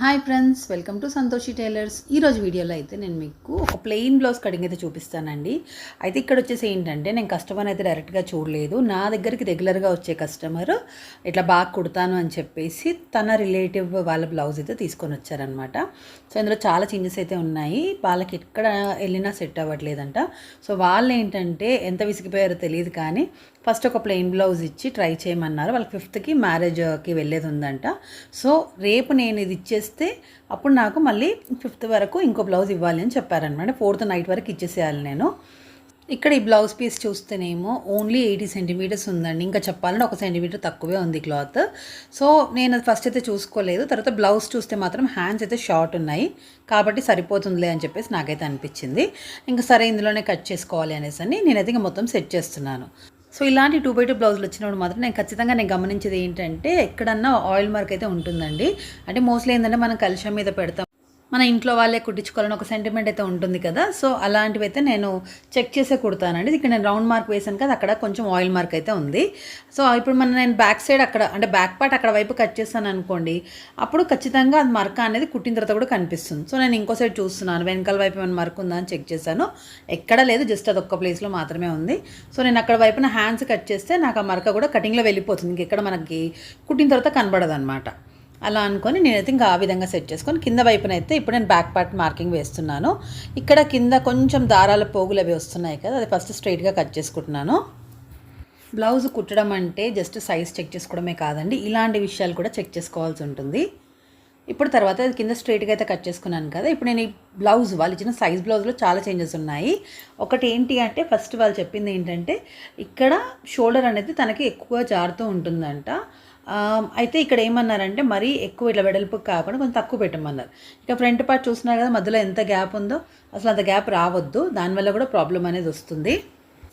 Hi friends welcome to Santoshi tailors ఈరోజు వీడియోలో అయితే నేను మీకు ఒక ప్లెయిన్ బ్లౌజ్ కటింగ్ అయితే చూపిస్తానండి. అయితే ఇక్కడ వచ్చేసి ఏంటంటే నేను కస్టమర్ అయితే డైరెక్ట్గా చూడలేదు. నా దగ్గరికి రెగ్యులర్గా వచ్చే కస్టమర్ ఇట్లా బాగా కుడతాను అని చెప్పేసి తన రిలేటివ్ వాళ్ళ బ్లౌజ్ అయితే తీసుకొని వచ్చారనమాట సో ఇందులో చాలా చేంజెస్ అయితే ఉన్నాయి. వాళ్ళకి ఎక్కడ వెళ్ళినా సెట్ అవ్వట్లేదంట. సో వాళ్ళు ఏంటంటే ఎంత విసిగిపోయారో తెలియదు కానీ ఫస్ట్ ఒక ప్లెయిన్ బ్లౌజ్ ఇచ్చి ట్రై చేయమన్నారు. వాళ్ళకి ఫిఫ్త్కి మ్యారేజ్కి వెళ్ళేది ఉందంట. సో రేపు నేను ఇది ఇచ్చేస్తే అప్పుడు నాకు మళ్ళీ ఫిఫ్త్ వరకు ఇంకో బ్లౌజ్ ఇవ్వాలి అని చెప్పారనమాట ఫోర్త్ నైట్ వరకు ఇచ్చేసేయాలి నేను. ఇక్కడ ఈ బ్లౌజ్ పీస్ చూస్తేనేమో ఓన్లీ ఎయిటీ సెంటీమీటర్స్ ఉందండి. ఇంకా చెప్పాలంటే ఒక సెంటీమీటర్ తక్కువే ఉంది క్లాత్. సో నేను అది ఫస్ట్ అయితే చూసుకోలేదు. తర్వాత బ్లౌజ్ చూస్తే మాత్రం హ్యాండ్స్ అయితే షార్ట్ ఉన్నాయి. కాబట్టి సరిపోతుందిలే అని చెప్పేసి నాకైతే అనిపించింది. ఇంకా సరే ఇందులోనే కట్ చేసుకోవాలి అనేసి అని నేనైతే ఇంకా మొత్తం సెట్ చేస్తున్నాను. సో ఇలాంటి టూ బై టూ బ్లౌజులు వచ్చినప్పుడు మాత్రం నేను ఖచ్చితంగా నేను గమనించేది ఏంటంటే ఎక్కడన్నా ఆయిల్ మార్క్ అయితే ఉంటుందండి. అంటే మోస్ట్లీ ఏంటంటే మనం కలుషం మీద పెడతాం. మన ఇంట్లో వాళ్ళే కుట్టించుకోవాలని ఒక సెంటిమెంట్ అయితే ఉంటుంది కదా. సో అలాంటివి అయితే నేను చెక్ చేసే కుడతానండి. ఇక్కడ నేను రౌండ్ మార్క్ వేసాను కదా అక్కడ కొంచెం ఆయిల్ మార్క్ అయితే ఉంది. సో ఇప్పుడు మన నేను బ్యాక్ సైడ్ అక్కడ అంటే బ్యాక్ పార్ట్ అక్కడ వైపు కట్ చేస్తాను అనుకోండి అప్పుడు ఖచ్చితంగా అది మరక అనేది కుట్టిన తర్వాత కూడా కనిపిస్తుంది. సో నేను ఇంకో సైడ్ చూస్తున్నాను. వెనకాల వైపు ఏమైనా మరక ఉందా అని చెక్ చేశాను. ఎక్కడ లేదు జస్ట్ అది ఒక్క ప్లేస్లో మాత్రమే ఉంది. సో నేను అక్కడ వైపున హ్యాండ్స్ కట్ చేస్తే నాకు ఆ మరక కూడా కటింగ్లో వెళ్ళిపోతుంది. ఇంకెక్కడ మనకి కుట్టిన తర్వాత కనబడదు అనమాట అలా అనుకొని నేనైతే ఇంకా ఆ విధంగా సెట్ చేసుకొని కింద వైపున అయితే ఇప్పుడు నేను బ్యాక్ పార్ట్ మార్కింగ్ వేస్తున్నాను. ఇక్కడ కింద కొంచెం దారాల పోగులు అవి వస్తున్నాయి కదా అది ఫస్ట్ స్ట్రైట్గా కట్ చేసుకుంటున్నాను. బ్లౌజ్ కుట్టడం అంటే జస్ట్ సైజ్ చెక్ చేసుకోవడమే కాదండి ఇలాంటి విషయాలు కూడా చెక్ చేసుకోవాల్సి ఉంటుంది. ఇప్పుడు తర్వాత అది కింద స్ట్రైట్గా అయితే కట్ చేసుకున్నాను కదా ఇప్పుడు నేను ఈ బ్లౌజ్ వాళ్ళు ఇచ్చిన సైజ్ బ్లౌజ్లో చాలా చేంజెస్ ఉన్నాయి. ఒకటి ఏంటి అంటే ఫస్ట్ వాళ్ళు చెప్పింది ఏంటంటే ఇక్కడ షోల్డర్ అనేది తనకి ఎక్కువ జారుతూ ఉంటుందంట. అయితే ఇక్కడ ఏమన్నారంటే మరీ ఎక్కువ ఇట్లా వెడల్పు కాకుండా కొంచెం తక్కువ పెట్టమన్నారు. ఇక ఫ్రంట్ పార్ట్ చూస్తున్నారు కదా మధ్యలో ఎంత గ్యాప్ ఉందో అసలు అంత గ్యాప్ రావద్దు. దానివల్ల కూడా ప్రాబ్లం అనేది వస్తుంది.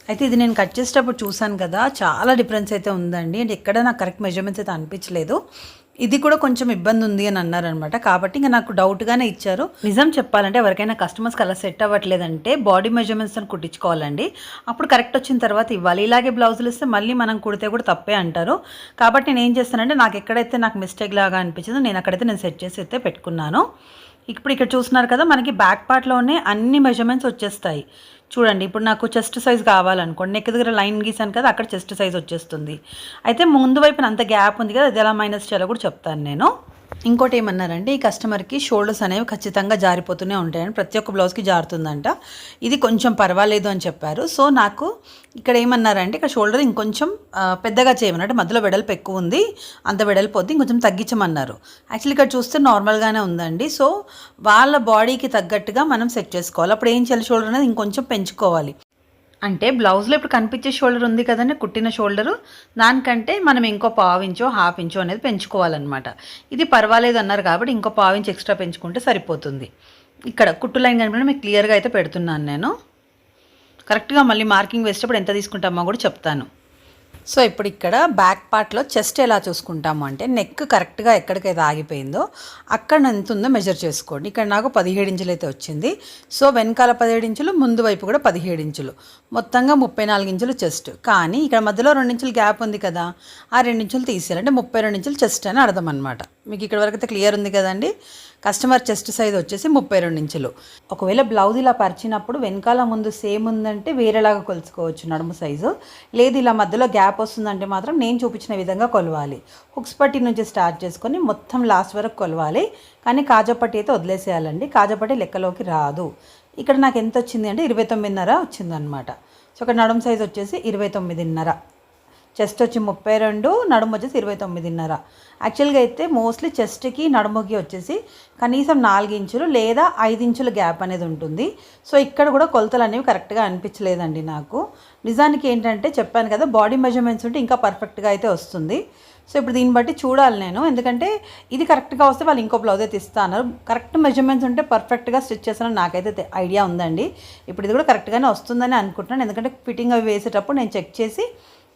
అయితే ఇది నేను కట్ చేసేటప్పుడు చూసాను కదా చాలా డిఫరెన్స్ అయితే ఉందండి. అంటే ఎక్కడ నాకు కరెక్ట్ మెజర్మెంట్స్ అయితే అనిపించలేదు. ఇది కూడా కొంచెం ఇబ్బంది ఉంది అని అన్నారనమాట. కాబట్టి ఇంకా నాకు డౌట్గానే ఇచ్చారు. నిజం చెప్పాలంటే ఎవరికైనా కస్టమర్స్కి అలా సెట్ అవ్వట్లేదంటే బాడీ మెజర్మెంట్స్ అని కుట్టించుకోవాలండి. అప్పుడు కరెక్ట్ వచ్చిన తర్వాత ఇవ్వాలి. ఇలాగే బ్లౌజులు ఇస్తే మళ్ళీ మనం కుడితే కూడా తప్పే అంటారు. కాబట్టి నేను ఏం చేస్తానంటే నాకు ఎక్కడైతే నాకు మిస్టేక్ లాగా అనిపించిందో నేను అక్కడైతే నేను సెట్ చేసి అయితే పెట్టుకున్నాను. ఇప్పుడు ఇక్కడ చూస్తున్నారు కదా మనకి బ్యాక్ పార్ట్లోనే అన్ని మెజర్మెంట్స్ వచ్చేస్తాయి. చూడండి ఇప్పుడు నాకు చెస్ట్ సైజ్ కావాలనుకోండి నెక్ దగ్గర లైన్ గీసాను కదా అక్కడ చెస్ట్ సైజ్ వచ్చేస్తుంది. అయితే ముందు వైపున అంత గ్యాప్ ఉంది కదా అది ఎలా మైనస్ చేయాలో కూడా చెప్తాను నేను. ఇంకోటి ఏమన్నారంటే ఈ కస్టమర్కి షోల్డర్స్ అనేవి ఖచ్చితంగా జారిపోతూనే ఉంటాయని ప్రతి ఒక్క బ్లౌజ్కి జారుతుందంట. ఇది కొంచెం పర్వాలేదు అని చెప్పారు. సో నాకు ఇక్కడ ఏమన్నారంటే ఇక్కడ షోల్డర్ ఇంకొంచెం పెద్దగా చేయమన్నారు అంటే మధ్యలో వెడల్పు ఎక్కువ ఉంది అంత వెడల్పు వద్దు ఇంకొంచెం తగ్గించమన్నారు. యాక్చువల్లీ ఇక్కడ చూస్తే నార్మల్గానే ఉందండి. సో వాళ్ళ బాడీకి తగ్గట్టుగా మనం సెట్ చేసుకోవాలి. అప్పుడు ఏం చేయాలి? షోల్డర్ అనేది ఇంకొంచెం పెంచుకోవాలి. అంటే బ్లౌజ్లో ఇప్పుడు కనిపించే షోల్డర్ ఉంది కదండి కుట్టిన షోల్డరు దానికంటే మనం ఇంకో పావు ఇంచో హాఫ్ ఇంచో అనేది పెంచుకోవాలన్నమాట. ఇది పర్వాలేదు అన్నారు కాబట్టి ఇంకో పావు ఇంచ్ ఎక్స్ట్రా పెంచుకుంటే సరిపోతుంది. ఇక్కడ కుట్టు లైన్ కనిపించడం మీకు క్లియర్గా అయితే పెడుతున్నాను నేను. కరెక్ట్గా మళ్ళీ మార్కింగ్ వేసేటప్పుడు ఎంత తీసుకుంటామో కూడా చెప్తాను. సో ఇప్పుడు ఇక్కడ బ్యాక్ పార్ట్లో చెస్ట్ ఎలా చూసుకుంటాము అంటే నెక్ కరెక్ట్గా ఎక్కడికైతే ఆగిపోయిందో అక్కడ ఎంత ఉందో మెజర్ చేసుకోండి. ఇక్కడ నాకు పదిహేడు ఇంచులు అయితే వచ్చింది. సో వెనకాల పదిహేడు ఇంచులు ముందు వైపు కూడా పదిహేడు ఇంచులు. మొత్తంగా ముప్పై నాలుగు ఇంచులు చెస్ట్. కానీ ఇక్కడ మధ్యలో రెండు ఇంచులు గ్యాప్ ఉంది కదా ఆ రెండు ఇంచులు తీసేయాలంటే ముప్పై రెండు ఇంచులు చెస్ట్ అని అర్థం అనమాట మీకు ఇక్కడ వరకు అయితే క్లియర్ ఉంది కదండి? కస్టమర్ చెస్ట్ సైజ్ వచ్చేసి ముప్పై రెండు ఇంచులు. ఒకవేళ బ్లౌజ్ ఇలా పరిచినప్పుడు వెనకాల ముందు సేమ్ ఉందంటే వేరేలాగా కొలుచుకోవచ్చు నడుము సైజు. లేదు ఇలా మధ్యలో గ్యాప్ వస్తుందంటే మాత్రం నేను చూపించిన విధంగా కొలవాలి. హుక్స్ పట్టి నుంచి స్టార్ట్ చేసుకొని మొత్తం లాస్ట్ వరకు కొలవాలి. కానీ కాజాపట్టి అయితే వదిలేసేయాలండి. కాజాపట్టి లెక్కలోకి రాదు. ఇక్కడ నాకు ఎంత వచ్చింది అంటే ఇరవై తొమ్మిదిన్నర వచ్చిందనమాట సో ఇక్కడ నడుము సైజ్ వచ్చేసి ఇరవై తొమ్మిదిన్నర. చెస్ట్ వచ్చి ముప్పై రెండు నడుము వచ్చేసి ఇరవై తొమ్మిదిన్నర. యాక్చువల్గా అయితే మోస్ట్లీ చెస్ట్కి నడుముకి వచ్చేసి కనీసం నాలుగు ఇంచులు లేదా ఐదు ఇంచుల గ్యాప్ అనేది ఉంటుంది. సో ఇక్కడ కూడా కొలతలు అనేవి కరెక్ట్గా అనిపించలేదండి నాకు. నిజానికి ఏంటంటే చెప్పాను కదా బాడీ మెజర్మెంట్స్ ఉంటే ఇంకా పర్ఫెక్ట్గా అయితే వస్తుంది. సో ఇప్పుడు దీన్ని బట్టి చూడాలి నేను. ఎందుకంటే ఇది కరెక్ట్గా వస్తే వాళ్ళు ఇంకో బ్లౌజ్ అయితే ఇస్తాను కరెక్ట్ మెజర్మెంట్స్ ఉంటే పర్ఫెక్ట్గా స్టిచ్ చేస్తానని నాకైతే ఐడియా ఉందండి. ఇప్పుడు ఇది కూడా కరెక్ట్గానే వస్తుందని అనుకుంటున్నాను. ఎందుకంటే ఫిట్టింగ్ అవి వేసేటప్పుడు నేను చెక్ చేసి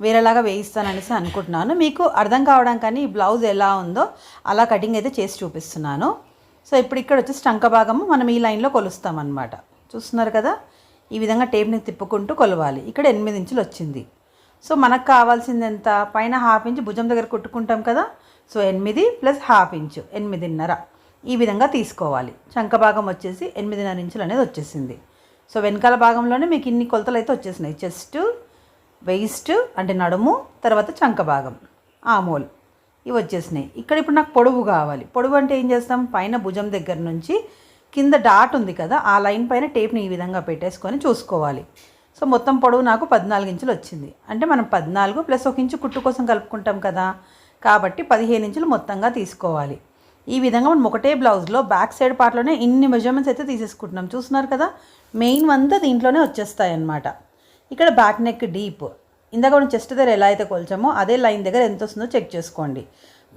వేరేలాగా వేయిస్తాననేసి అనుకుంటున్నాను. మీకు అర్థం కావడం కానీ ఈ బ్లౌజ్ ఎలా ఉందో అలా కటింగ్ అయితే చేసి చూపిస్తున్నాను. సో ఇప్పుడు ఇక్కడ వచ్చేసి టంక భాగము మనం ఈ లైన్లో కొలుస్తామన్నమాట. చూస్తున్నారు కదా? ఈ విధంగా టేప్ని తిప్పుకుంటూ కొలవాలి. ఇక్కడ ఎనిమిది ఇంచులు వచ్చింది. సో మనకు కావాల్సింది ఎంత? పైన హాఫ్ ఇంచ్ భుజం దగ్గర కుట్టుకుంటాం కదా? సో ఎనిమిది ప్లస్ హాఫ్ ఇంచు ఎనిమిదిన్నర. ఈ విధంగా తీసుకోవాలి. చంక భాగం వచ్చేసి ఎనిమిదిన్నర ఇంచులు అనేది వచ్చేసింది. సో వెనకాల భాగంలోనే మీకు ఇన్ని కొలతలు అయితే వచ్చేసినాయి. చెస్ట్ వెయిస్ట్ అంటే నడుము తర్వాత చంక భాగం ఆమోల్ ఇవి వచ్చేసినాయి. ఇక్కడ ఇప్పుడు నాకు పొడవు కావాలి. పొడవు అంటే ఏం చేస్తాం? పైన భుజం దగ్గర నుంచి కింద డాట్ ఉంది కదా ఆ లైన్ పైన టేప్ని ఈ విధంగా పెట్టేసుకొని చూసుకోవాలి. సో మొత్తం పొడవు నాకు పద్నాలుగు ఇంచులు వచ్చింది. అంటే మనం పద్నాలుగు ప్లస్ ఒక ఇంచు కుట్టు కోసం కలుపుకుంటాం కదా కాబట్టి పదిహేను ఇంచులు మొత్తంగా తీసుకోవాలి. ఈ విధంగా మనం ఒకటే బ్లౌజ్లో బ్యాక్ సైడ్ పార్ట్లోనే ఇన్ని మెజర్మెంట్స్ అయితే తీసేసుకుంటున్నాం. చూస్తున్నారు కదా? మెయిన్ అంతా దీంట్లోనే వచ్చేస్తాయి అన్నమాట ఇక్కడ బ్యాక్ నెక్ డీప్ ఇందాక మనం చెస్ట్ దగ్గర ఎలా అయితే కొలిచామో అదే లైన్ దగ్గర ఎంత వస్తుందో చెక్ చేసుకోండి.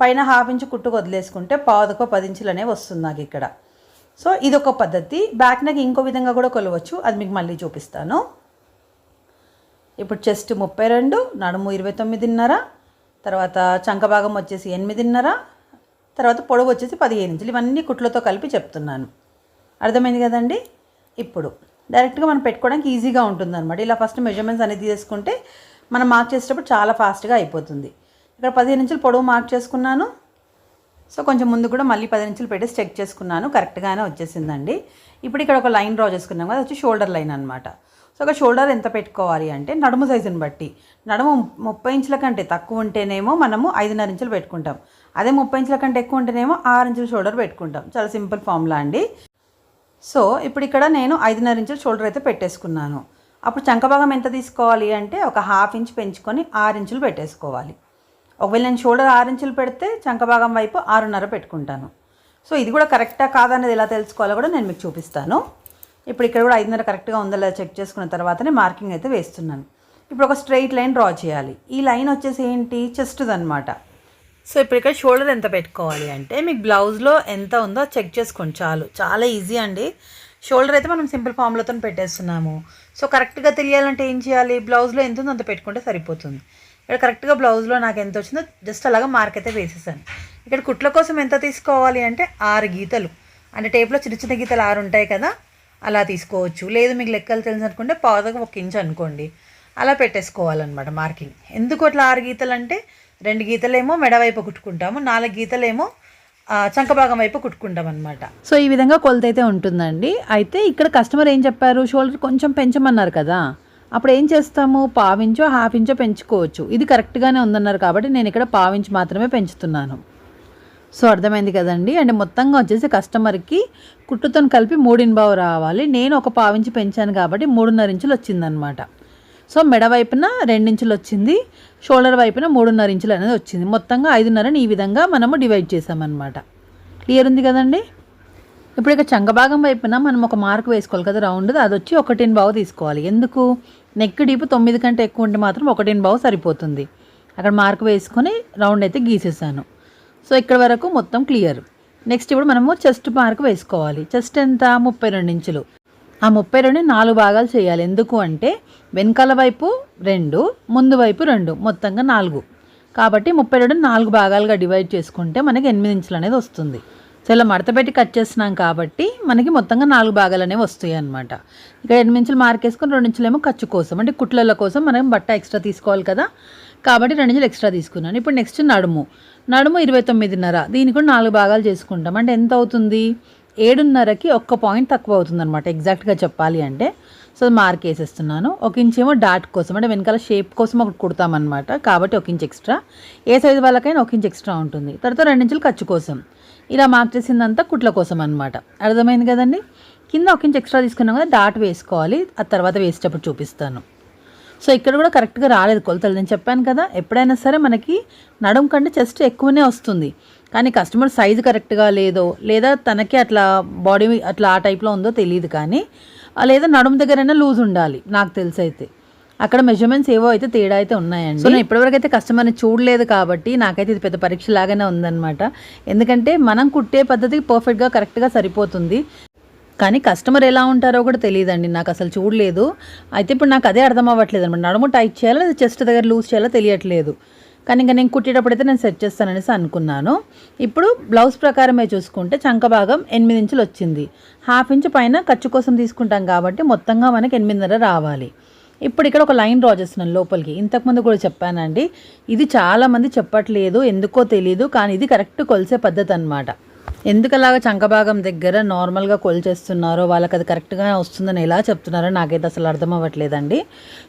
పైన హాఫ్ ఇంచు కుట్టుకు వదిలేసుకుంటే పావుదొక పది ఇంచులు అనేవి వస్తుంది నాకు ఇక్కడ. సో ఇది ఒక పద్ధతి. బ్యాక్ నెక్ ఇంకో విధంగా కూడా కొలవచ్చు. అది మీకు మళ్ళీ చూపిస్తాను. ఇప్పుడు చెస్ట్ ముప్పై రెండు నడుము ఇరవై తొమ్మిదిన్నర తర్వాత చంక భాగం వచ్చేసి ఎనిమిదిన్నర తర్వాత పొడవు వచ్చేసి పదిహేను ఇంచులు ఇవన్నీ కుట్లతో కలిపి చెప్తున్నాను. అర్థమైంది కదండి? ఇప్పుడు డైరెక్ట్గా మనం పెట్టుకోవడానికి ఈజీగా ఉంటుందన్నమాట. ఇలా ఫస్ట్ మెజర్మెంట్స్ అనేది తీసుకుంటే మనం మార్క్ చేసేటప్పుడు చాలా ఫాస్ట్గా అయిపోతుంది. ఇక్కడ పదిహేను ఇంచులు పొడవు మార్క్ చేసుకున్నాను. సో కొంచెం ముందు కూడా మళ్ళీ పది ఇంచులు పెట్టేసి చెక్ చేసుకున్నాను. కరెక్ట్గానే వచ్చేసిందండి. ఇప్పుడు ఇక్కడ ఒక లైన్ డ్రా చేసుకున్నాం కదా వచ్చి షోల్డర్ లైన్ అనమాట సో ఒక షోల్డర్ ఎంత పెట్టుకోవాలి అంటే నడుము సైజుని బట్టి. నడుము ముప్పై ఇంచుల కంటే తక్కువ ఉంటేనేమో మనము ఐదున్నర ఇంచులు పెట్టుకుంటాం. అదే ముప్పై ఇంచుల కంటే ఎక్కువ ఉంటేనేమో ఆరు ఇంచుల షోల్డర్ పెట్టుకుంటాం. చాలా సింపుల్ ఫార్ములా అండి. సో ఇప్పుడు ఇక్కడ నేను ఐదున్నర ఇంచుల షోల్డర్ అయితే పెట్టేసుకున్నాను. అప్పుడు చంకభాగం ఎంత తీసుకోవాలి అంటే ఒక హాఫ్ ఇంచ్ పెంచుకొని ఆరు ఇంచులు పెట్టేసుకోవాలి. ఒకవేళ నేను షోల్డర్ ఆరు ఇంచులు పెడితే చంకభాగం వైపు ఆరున్నర పెట్టుకుంటాను. సో ఇది కూడా కరెక్టా కాదనేది ఎలా తెలుసుకోవాలో కూడా నేను మీకు చూపిస్తాను. ఇప్పుడు ఇక్కడ కూడా ఐదున్నర కరెక్ట్గా ఉందో లేదో చెక్ చేసుకున్న తర్వాతనే మార్కింగ్ అయితే వేస్తున్నాను. ఇప్పుడు ఒక స్ట్రైట్ లైన్ డ్రా చేయాలి. ఈ లైన్ వచ్చేసి ఏంటి? చెస్ట్ది అనమాట సో ఇప్పుడు ఇక్కడ షోల్డర్ ఎంత పెట్టుకోవాలి అంటే మీకు బ్లౌజ్లో ఎంత ఉందో చెక్ చేసుకోండి చాలు. చాలా ఈజీ అండి. షోల్డర్ అయితే మనం సింపుల్ ఫామ్లతో పెట్టేస్తున్నాము. సో కరెక్ట్గా తెలియాలంటే ఏం చేయాలి? బ్లౌజ్లో ఎంత ఉందో అంత పెట్టుకుంటే సరిపోతుంది. ఇక్కడ కరెక్ట్గా బ్లౌజ్లో నాకు ఎంత వచ్చిందో జస్ట్ అలాగా మార్క్ అయితే వేసేసాను. ఇక్కడ కుట్ల కోసం ఎంత తీసుకోవాలి అంటే ఆరు గీతలు. అంటే టేప్లో చిన్న చిన్న గీతలు ఆరు ఉంటాయి కదా అలా తీసుకోవచ్చు. లేదు మీకు లెక్కలు తెలుసు అనుకుంటే పాదకు ఒక ఇంచ్ అనుకోండి. అలా పెట్టేసుకోవాలన్నమాట మార్కింగ్. ఎందుకు అట్లా ఆరు గీతలు అంటే రెండు గీతలేమో మెడవైపు కుట్టుకుంటాము నాలుగు గీతలేమో చంక భాగం వైపు కుట్టుకుంటాం అనమాట సో ఈ విధంగా కొలత అయితే ఉంటుందండి. అయితే ఇక్కడ కస్టమర్ ఏం చెప్పారు? షోల్డర్ కొంచెం పెంచమన్నారు కదా. అప్పుడు ఏం చేస్తాము? పావించో హాఫ్ ఇంచో పెంచుకోవచ్చు. ఇది కరెక్ట్గానే ఉందన్నారు కాబట్టి నేను ఇక్కడ పావించి మాత్రమే పెంచుతున్నాను. సో అర్థమైంది కదండి? అంటే మొత్తంగా వచ్చేసి కస్టమర్కి కుట్టుతో కలిపి మూడిన్ బావు రావాలి. నేను ఒక పావించి పెంచాను కాబట్టి మూడున్నర ఇంచులు వచ్చిందనమాట సో మెడ వైపున రెండించులు వచ్చింది షోల్డర్ వైపున మూడున్నర ఇంచులు అనేది వచ్చింది. మొత్తంగా ఐదున్నరని ఈ విధంగా మనము డివైడ్ చేసామన్నమాట క్లియర్ ఉంది కదండి? ఇప్పుడు ఇక చంగభాగం వైపున మనం ఒక మార్క్ వేసుకోవాలి కదా రౌండ్ అది వచ్చి ఒకటిన్ బావు తీసుకోవాలి. ఎందుకు? నెక్ డీపు తొమ్మిది కంటే ఎక్కువ ఉంటే మాత్రం ఒకటిన్ బావు సరిపోతుంది. అక్కడ మార్క్ వేసుకొని రౌండ్ అయితే గీసేసాను. సో ఇక్కడ వరకు మొత్తం క్లియర్. నెక్స్ట్ ఇప్పుడు మనము చెస్ట్ మార్క్ వేసుకోవాలి. చెస్ట్ ఎంత? ముప్పై రెండు ఇంచులు. ఆ ముప్పై రెండు నాలుగు భాగాలు చేయాలి. ఎందుకు అంటే వెనకాల వైపు రెండు ముందు వైపు రెండు మొత్తంగా నాలుగు. కాబట్టి ముప్పై రెండు నాలుగు భాగాలుగా డివైడ్ చేసుకుంటే మనకి ఎనిమిది ఇంచులు అనేది వస్తుంది. చాలా మడత పెట్టి కట్ చేస్తున్నాం కాబట్టి మనకి మొత్తంగా నాలుగు భాగాలు అనేవి వస్తాయి అనమాట ఇక్కడ ఎనిమిది ఇంచులు మార్కేసుకొని రెండు ఇంచులేమో ఖర్చు కోసం అంటే కుట్లల కోసం మనం బట్ట ఎక్స్ట్రా తీసుకోవాలి కదా. కాబట్టి రెండు ఇంచులు ఎక్స్ట్రా తీసుకున్నాను. ఇప్పుడు నెక్స్ట్ నడుము. నడుము ఇరవై తొమ్మిదిన్నర. దీనికి కూడా నాలుగు భాగాలు చేసుకుంటాం. అంటే ఎంత అవుతుంది? ఏడున్నరకి ఒక్క పాయింట్ తక్కువ అవుతుందనమాట ఎగ్జాక్ట్గా చెప్పాలి అంటే. సో మార్క్ వేసేస్తున్నాను. ఒక ఇంచ్ ఏమో డాట్ కోసం అంటే వెనకాల షేప్ కోసం ఒకటి కుడతామన్నమాట. కాబట్టి ఒక ఇంచ్ ఎక్స్ట్రా ఏ సైజు వాళ్ళకైనా ఒక ఇంచ్ ఎక్స్ట్రా ఉంటుంది. తర్వాత రెండించులు ఖర్చు కోసం. ఇలా మార్క్ చేసిందంతా కుట్ల కోసం అనమాట అర్థమైంది కదండి? కింద ఒక ఇంచ్ ఎక్స్ట్రా తీసుకున్నాం కదా డాట్ వేసుకోవాలి. ఆ తర్వాత వేసేటప్పుడు చూపిస్తాను. సో ఇక్కడ కూడా కరెక్ట్గా రాలేదు కొలతలు. నేను చెప్పాను కదా ఎప్పుడైనా సరే మనకి నడుం కంటే చెస్ట్ ఎక్కువనే వస్తుంది. కానీ కస్టమర్ సైజు కరెక్ట్గా లేదో లేదా తనకి అట్లా బాడీ అట్లా ఆ టైప్లో ఉందో తెలియదు కానీ లేదా నడుము దగ్గరైనా లూజ్ ఉండాలి నాకు తెలిసి అయితే అక్కడ మెజర్మెంట్స్ ఏవో అయితే తేడా అయితే ఉన్నాయండి. సో నేను ఇప్పటివరకు అయితే కస్టమర్ని చూడలేదు కాబట్టి నాకైతే ఇది పెద్ద పరీక్ష లాగానే ఉందన్నమాట. ఎందుకంటే మనం కుట్టే పద్ధతి పర్ఫెక్ట్గా కరెక్ట్గా సరిపోతుంది. కానీ కస్టమర్ ఎలా ఉంటారో కూడా తెలియదండి నాకు అసలు చూడలేదు. అయితే ఇప్పుడు నాకు అదే అర్థం అవ్వట్లేదు అనమాట నడుము టైట్ చేయాలో లేదా చెస్ట్ దగ్గర లూజ్ చేయాలో తెలియట్లేదు. కానీ ఇంకా నేను కుట్టేటప్పుడు అయితే నేను సెట్ చేస్తాననేసి అనుకున్నాను. ఇప్పుడు బ్లౌజ్ ప్రకారమే చూసుకుంటే చంక భాగం ఎనిమిది ఇంచులు వచ్చింది. హాఫ్ ఇంచ్ పైన ఖర్చు కోసం తీసుకుంటాం కాబట్టి మొత్తంగా మనకి ఎనిమిదిన్నర రావాలి. ఇప్పుడు ఇక్కడ ఒక లైన్ డ్రా చేస్తున్నాను లోపలికి. ఇంతకుముందు కూడా చెప్పానండి. ఇది చాలామంది చెప్పట్లేదు ఎందుకో తెలియదు కానీ ఇది కరెక్ట్ కొలిసే పద్ధతి అనమాట ఎందుకు అలాగ చంకభాగం దగ్గర నార్మల్గా కొలిచేస్తున్నారో వాళ్ళకి అది కరెక్ట్గా వస్తుందని ఎలా చెప్తున్నారో నాకైతే అసలు అర్థం అవ్వట్లేదండి.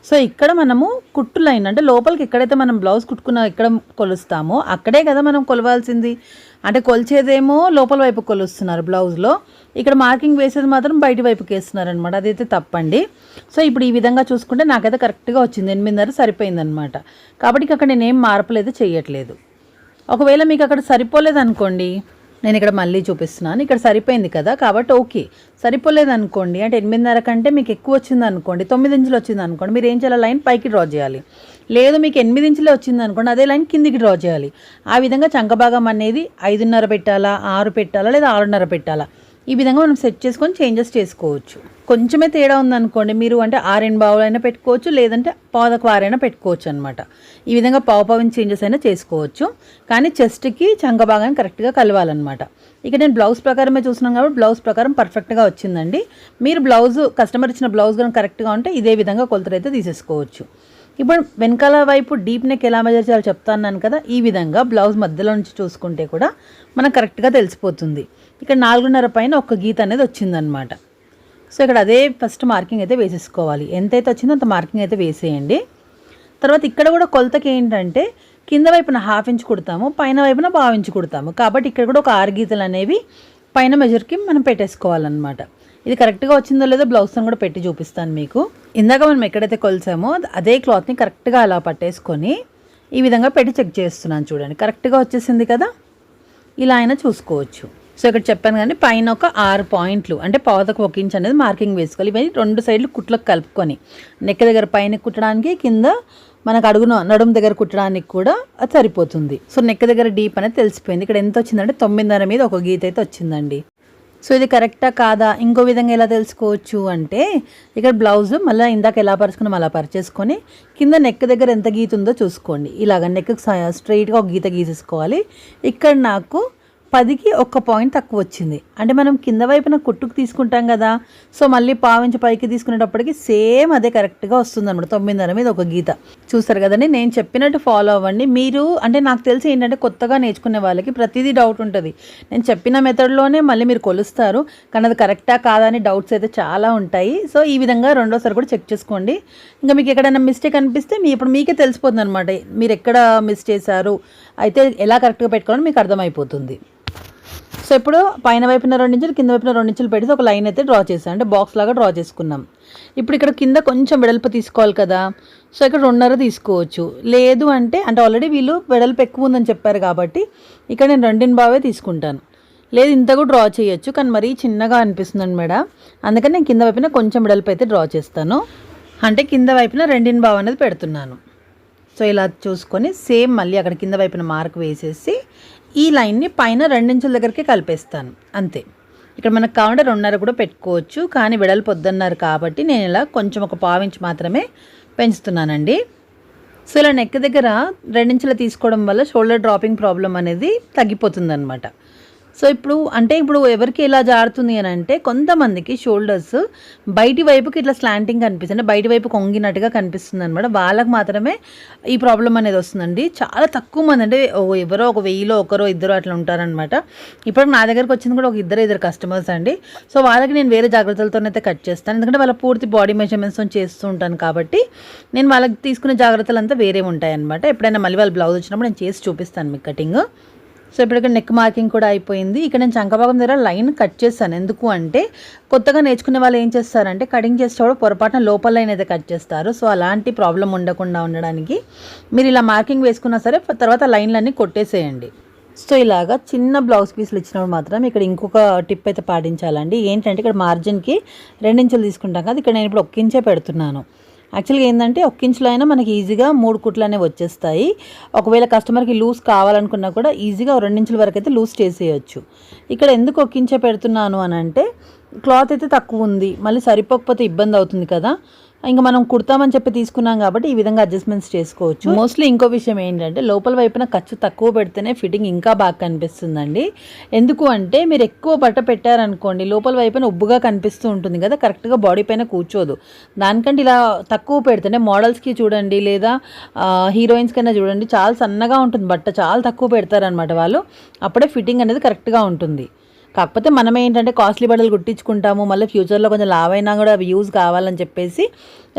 సో ఇక్కడ మనము కుట్టు లైన్ అంటే లోపలికి ఎక్కడైతే మనం బ్లౌజ్ కుట్టుకున్న ఎక్కడ కొలుస్తామో అక్కడే కదా మనం కొలవాల్సింది. అంటే కొలిచేదేమో లోపల వైపు కొలుస్తున్నారు బ్లౌజ్లో ఇక్కడ మార్కింగ్ వేసేది మాత్రం బయట వైపుకి వేస్తున్నారు అనమాట అదైతే తప్పండి. సో ఇప్పుడు ఈ విధంగా చూసుకుంటే నాకైతే కరెక్ట్గా వచ్చింది. ఎనిమిదిన్నర సరిపోయిందనమాట కాబట్టి అక్కడ నేనేం మార్పులేదు చేయట్లేదు ఒకవేళ మీకు అక్కడ సరిపోలేదు అనుకోండి నేను ఇక్కడ మళ్ళీ చూపిస్తున్నాను. ఇక్కడ సరిపోయింది కదా? కాబట్టి ఓకే. సరిపోలేదు అనుకోండి అంటే ఎనిమిదిన్నర కంటే మీకు ఎక్కువ వచ్చింది అనుకోండి తొమ్మిది ఇంచులు వచ్చింది అనుకోండి మీరు ఏం చేయాలి? లైన్ పైకి డ్రా చేయాలి. లేదు మీకు ఎనిమిది ఇంచులే వచ్చింది అనుకోండి అదే లైన్ కిందికి డ్రా చేయాలి. ఆ విధంగా చంకభాగం అనేది ఐదున్నర పెట్టాలా ఆరు పెట్టాలా లేదా ఆరున్నర పెట్టాలా? ఈ విధంగా మనం సెట్ చేసుకొని చేంజెస్ చేసుకోవచ్చు. కొంచెమే తేడా ఉందనుకోండి మీరు అంటే ఆరెండు బావులైనా పెట్టుకోవచ్చు లేదంటే పాదకు వారైనా పెట్టుకోవచ్చు అనమాట ఈ విధంగా పావు పావిన్ చేంజెస్ అయినా చేసుకోవచ్చు. కానీ చెస్ట్కి చంక భాగాన్ని కరెక్ట్గా కలవాలన్నమాట. ఇక నేను బ్లౌజ్ ప్రకారమే చూస్తున్నాను కాబట్టి బ్లౌజ్ ప్రకారం పర్ఫెక్ట్గా వచ్చిందండి. మీరు బ్లౌజ్ కస్టమర్ ఇచ్చిన బ్లౌజ్ కానీ కరెక్ట్గా ఉంటే ఇదే విధంగా కొలతలు తీసేసుకోవచ్చు. ఇప్పుడు వెనకాల వైపు డీప్ నెక్ ఎలా మెజర్ చేయాలో చెప్తాను కదా ఈ విధంగా బ్లౌజ్ మధ్యలో నుంచి చూసుకుంటే కూడా మనకు కరెక్ట్గా తెలిసిపోతుంది. ఇక్కడ నాలుగున్నర పైన ఒక గీత అనేది వచ్చిందనమాట సో ఇక్కడ అదే ఫస్ట్ మార్కింగ్ అయితే వేసేసుకోవాలి. ఎంతైతే వచ్చిందో అంత మార్కింగ్ అయితే వేసేయండి. తర్వాత ఇక్కడ కూడా కొలతకి ఏంటంటే కింద వైపున హాఫ్ ఇంచ్ కుడతాము పైన వైపున పావు ఇంచ్ కుడతాము. కాబట్టి ఇక్కడ కూడా ఒక ఆరు గీతలు అనేవి పైన మెజర్కి మనం పెట్టేసుకోవాలన్నమాట. ఇది కరెక్ట్గా వచ్చిందో లేదో బ్లౌజ్తో కూడా పెట్టి చూపిస్తాను మీకు. ఇందాక మనం ఎక్కడైతే కొలిసామో అదే క్లాత్ని కరెక్ట్గా అలా పట్టేసుకొని ఈ విధంగా పెట్టి చెక్ చేస్తున్నాను చూడండి. కరెక్ట్గా వచ్చేసింది కదా? ఇలా అయినా చూసుకోవచ్చు. సో ఇక్కడ చెప్పాను కానీ పైన ఒక ఆరు పాయింట్లు అంటే పావుతకు ఒక ఇంచ్ అనేది మార్కింగ్ వేసుకోవాలి. ఇవన్నీ రెండు సైడ్లు కుట్లకు కలుపుకొని నెక్క దగ్గర పైన కుట్టడానికి కింద మనకు అడుగున నడుము దగ్గర కుట్టడానికి కూడా అది సరిపోతుంది. సో నెక్క దగ్గర డీప్ అనేది తెలిసిపోయింది. ఇక్కడ ఎంత వచ్చిందంటే తొమ్మిదిన్నర మీద ఒక గీత అయితే వచ్చిందండి. సో ఇది కరెక్టా కాదా? ఇంకో విధంగా ఎలా తెలుసుకోవచ్చు అంటే ఇక్కడ బ్లౌజ్ మళ్ళీ ఇందాక ఎలా పరుచుకున్నాం అలా పరిచేసుకొని కింద నెక్ దగ్గర ఎంత గీత ఉందో చూసుకోండి. ఇలాగ నెక్ స్ట్రైట్గా ఒక గీత గీసేసుకోవాలి. ఇక్కడ నాకు పదికి ఒక్క పాయింట్ తక్కువ వచ్చింది. అంటే మనం కింద వైపున కుట్టుకు తీసుకుంటాం కదా సో మళ్ళీ పావించి పైకి తీసుకునేటప్పటికి సేమ్ అదే కరెక్ట్గా వస్తుంది అనమాట తొమ్మిదిన్నర మీద ఒక గీత. చూస్తారు కదండి నేను చెప్పినట్టు ఫాలో అవ్వండి. మీరు అంటే నాకు తెలిసి ఏంటంటే కొత్తగా నేర్చుకునే వాళ్ళకి ప్రతిదీ డౌట్ ఉంటుంది. నేను చెప్పిన మెథడ్లోనే మళ్ళీ మీరు కొలుస్తారు కానీ అది కరెక్టా కాదా అని డౌట్స్ అయితే చాలా ఉంటాయి. సో ఈ విధంగా రెండోసారి కూడా చెక్ చేసుకోండి. ఇంకా మీకు ఎక్కడైనా మిస్టేక్ అనిపిస్తే మీ ఇప్పుడు మీకే తెలిసిపోతుంది అనమాట మీరు ఎక్కడ మిస్ చేశారు? అయితే ఎలా కరెక్ట్గా పెట్టుకోవాలని మీకు అర్థమైపోతుంది. సో ఇప్పుడు పైన వైపున రెండు ఇంచులు కింద వైపున రెండు ఇంచులు పెట్టి ఒక లైన్ అయితే డ్రా చేసాం అంటే బాక్స్ లాగా డ్రా చేసుకున్నాం. ఇప్పుడు ఇక్కడ కింద కొంచెం వెడల్పు తీసుకోవాలి కదా. సో ఇక్కడ రెండున్నర తీసుకోవచ్చు. లేదు అంటే అంటే ఆల్రెడీ వీళ్ళు వెడల్పు ఎక్కువ ఉందని చెప్పారు కాబట్టి ఇక్కడ నేను రెండిన బావే తీసుకుంటాను. లేదు ఇంత కూడా డ్రా చేయొచ్చు కానీ మరీ చిన్నగా అనిపిస్తుందండి మేడం. అందుకని నేను కింద వైపున కొంచెం వెడల్పు అయితే డ్రా చేస్తాను. అంటే కింద వైపున రెండిన బావ అనేది పెడుతున్నాను. సో ఇలా చూసుకొని సేమ్ మళ్ళీ అక్కడ కింద వైపున మార్క్ వేసేసి ఈ లైన్ని పైన రెండించుల దగ్గరికి కలిపేస్తాను. అంతే. ఇక్కడ మనకు కావాలంటే రెండున్నర కూడా పెట్టుకోవచ్చు. కానీ వెడల్పు పొద్దున్నారు కాబట్టి నేను ఇలా కొంచెం ఒక పావించి మాత్రమే పెంచుతున్నానండి. సో ఇలా నెక్ దగ్గర రెండించులు తీసుకోవడం వల్ల షోల్డర్ డ్రాపింగ్ ప్రాబ్లం అనేది తగ్గిపోతుంది అనమాట సో ఇప్పుడు అంటే ఇప్పుడు ఎవరికి ఎలా జారుతుంది అని అంటే కొంతమందికి షోల్డర్స్ బయటి వైపుకి ఇట్లా స్లాంటింగ్ కనిపిస్తుంది. బయటి వైపు కొంగినట్టుగా కనిపిస్తుంది అనమాట వాళ్ళకి మాత్రమే ఈ ప్రాబ్లం అనేది వస్తుందండి. చాలా తక్కువ మంది అంటే ఎవరో ఒక వెయ్యిలో ఒకరో ఇద్దరు అట్లా ఉంటారనమాట ఇప్పుడు నా దగ్గరకు వచ్చింది కూడా ఒక ఇద్దరు ఇద్దరు కస్టమర్స్ అండి. సో వాళ్ళకి నేను వేరే జాగ్రత్తలతోనైతే కట్ చేస్తాను. ఎందుకంటే వాళ్ళ పూర్తి బాడీ మెజర్మెంట్స్ చేస్తూ ఉంటాను కాబట్టి నేను వాళ్ళకి తీసుకునే జాగ్రత్తలు అంతా వేరే ఉంటాయి అనమాట ఎప్పుడైనా మళ్ళీ వాళ్ళ బ్లౌజ్ వచ్చినప్పుడు నేను చేసి చూపిస్తాను మీకు కటింగ్ సో ఇప్పుడు ఇక్కడ నెక్ మార్కింగ్ కూడా అయిపోయింది. ఇక్కడ నేను చంకభాగం దగ్గర లైన్ కట్ చేస్తాను ఎందుకు అంటే కొత్తగా నేర్చుకునే వాళ్ళు ఏం చేస్తారంటే కటింగ్ చేసేటప్పుడు పొరపాటున లోపల లైన్ అయితే కట్ చేస్తారు. సో అలాంటి ప్రాబ్లం ఉండకుండా ఉండడానికి మీరు ఇలా మార్కింగ్ వేసుకున్నా సరే తర్వాత లైన్లన్నీ కొట్టేసేయండి. సో ఇలాగా చిన్న బ్లౌజ్ పీసులు ఇచ్చినప్పుడు మాత్రం ఇక్కడ ఇంకొక టిప్ అయితే పాటించాలండి. ఏంటంటే ఇక్కడ మార్జిన్కి రెండించులు తీసుకుంటాం కదా ఇక్కడ నేను ఇప్పుడు ఒక్కించే పెడుతున్నాను. యాక్చువల్గా ఏంటంటే ఒక్క ఇంచులో అయినా మనకి ఈజీగా మూడు కుట్లు అనేవి వచ్చేస్తాయి. ఒకవేళ కస్టమర్కి లూజ్ కావాలనుకున్నా కూడా ఈజీగా రెండు ఇంచుల వరకు అయితే లూజ్ చేసేయచ్చు. ఇక్కడ ఎందుకు ఒక్కించే పెడుతున్నాను అని అంటే క్లాత్ అయితే తక్కువ ఉంది. మళ్ళీ సరిపోకపోతే ఇబ్బంది అవుతుంది కదా. ఇంకా మనం కుడతామని చెప్పి తీసుకున్నాం కాబట్టి ఈ విధంగా అడ్జస్ట్మెంట్స్ చేసుకోవచ్చు. మోస్ట్లీ ఇంకో విషయం ఏంటంటే లోపల వైపున ఖర్చు తక్కువ పెడితేనే ఫిట్టింగ్ ఇంకా బాగా కనిపిస్తుందండి. ఎందుకు అంటే మీరు ఎక్కువ బట్ట పెట్టారనుకోండి లోపల వైపున ఉబ్బుగా కనిపిస్తూ ఉంటుంది కదా కరెక్ట్గా బాడీ పైన కూర్చోదు. దానికంటే ఇలా తక్కువ పెడితేనే మోడల్స్కి చూడండి లేదా హీరోయిన్స్ కన్నా చూడండి చాలా సన్నగా ఉంటుంది బట్ట చాలా తక్కువ పెడతారనమాట వాళ్ళు. అప్పుడే ఫిట్టింగ్ అనేది కరెక్ట్గా ఉంటుంది. కాకపోతే మనం ఏంటంటే కాస్ట్లీ బట్టలు కుట్టించుకుంటాము మళ్ళీ ఫ్యూచర్లో కొంచెం లావ్ అయినా కూడా అవి యూజ్ కావాలని చెప్పేసి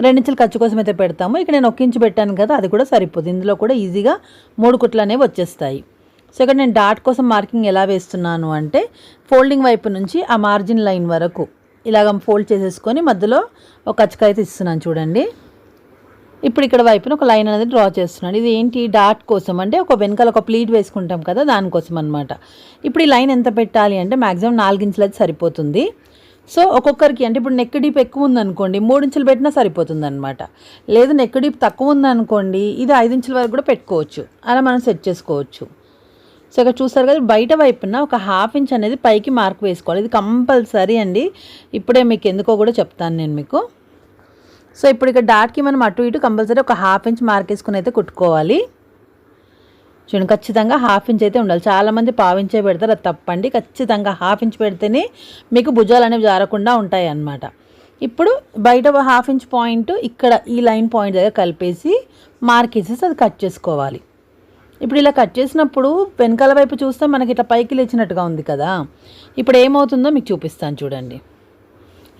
రెండించులు ఖర్చు కోసం అయితే పెడతాము. ఇక్కడ నేను ఒక్కించి పెట్టాను కదా అది కూడా సరిపోతుంది ఇందులో కూడా ఈజీగా మూడు కుట్లు అనేవి వచ్చేస్తాయి. సో ఇక్కడ నేను డాట్ కోసం మార్కింగ్ ఎలా వేస్తున్నాను అంటే ఫోల్డింగ్ వైపు నుంచి ఆ మార్జిన్ లైన్ వరకు ఇలాగ ఫోల్డ్ చేసేసుకొని మధ్యలో ఒక కచ్చకాయ అయితే ఇస్తున్నాను చూడండి. ఇప్పుడు ఇక్కడ వైపున ఒక లైన్ అనేది డ్రా చేస్తున్నాను ఇది ఏంటి? డాట్ కోసం అంటే ఒక వెనకాల ఒక ప్లీట్ వేసుకుంటాం కదా దానికోసం అనమాట ఇప్పుడు ఈ లైన్ ఎంత పెట్టాలి అంటే మ్యాక్సిమం నాలుగించులు అది సరిపోతుంది. సో ఒక్కొక్కరికి అంటే ఇప్పుడు నెక్ డీప్ ఎక్కువ ఉందనుకోండి మూడించులు పెట్టినా సరిపోతుంది అనమాట లేదు నెక్ డీప్ తక్కువ ఉందనుకోండి ఇది ఐదు ఇంచుల వరకు కూడా పెట్టుకోవచ్చు. అలా మనం సెట్ చేసుకోవచ్చు. సో ఇక్కడ చూస్తారు కదా బయట వైపున ఒక హాఫ్ ఇంచ్ అనేది పైకి మార్క్ వేసుకోవాలి. ఇది కంపల్సరీ అండి. ఇప్పుడే మీకు ఎందుకో కూడా చెప్తాను నేను మీకు. సో ఇప్పుడు ఇక్కడ డాట్కి మనం అటు ఇటు కంపల్సరీ ఒక హాఫ్ ఇంచ్ మార్క్ వేసుకుని అయితే కుట్టుకోవాలి. చూడండి ఖచ్చితంగా హాఫ్ ఇంచ్ అయితే ఉండాలి. చాలామంది పావించే పెడతారు అది తప్పండి. ఖచ్చితంగా హాఫ్ ఇంచ్ పెడితేనే మీకు భుజాలు అనేవి జారకుండా ఉంటాయి అన్నమాట ఇప్పుడు బయట హాఫ్ ఇంచ్ పాయింట్ ఇక్కడ ఈ లైన్ పాయింట్ దగ్గర కలిపేసి మార్క్ వేసేసి అది కట్ చేసుకోవాలి. ఇప్పుడు ఇలా కట్ చేసినప్పుడు వెనకాల వైపు చూస్తే మనకి ఇట్లా పైకి లేచినట్టుగా ఉంది కదా. ఇప్పుడు ఏమవుతుందో మీకు చూపిస్తాను చూడండి.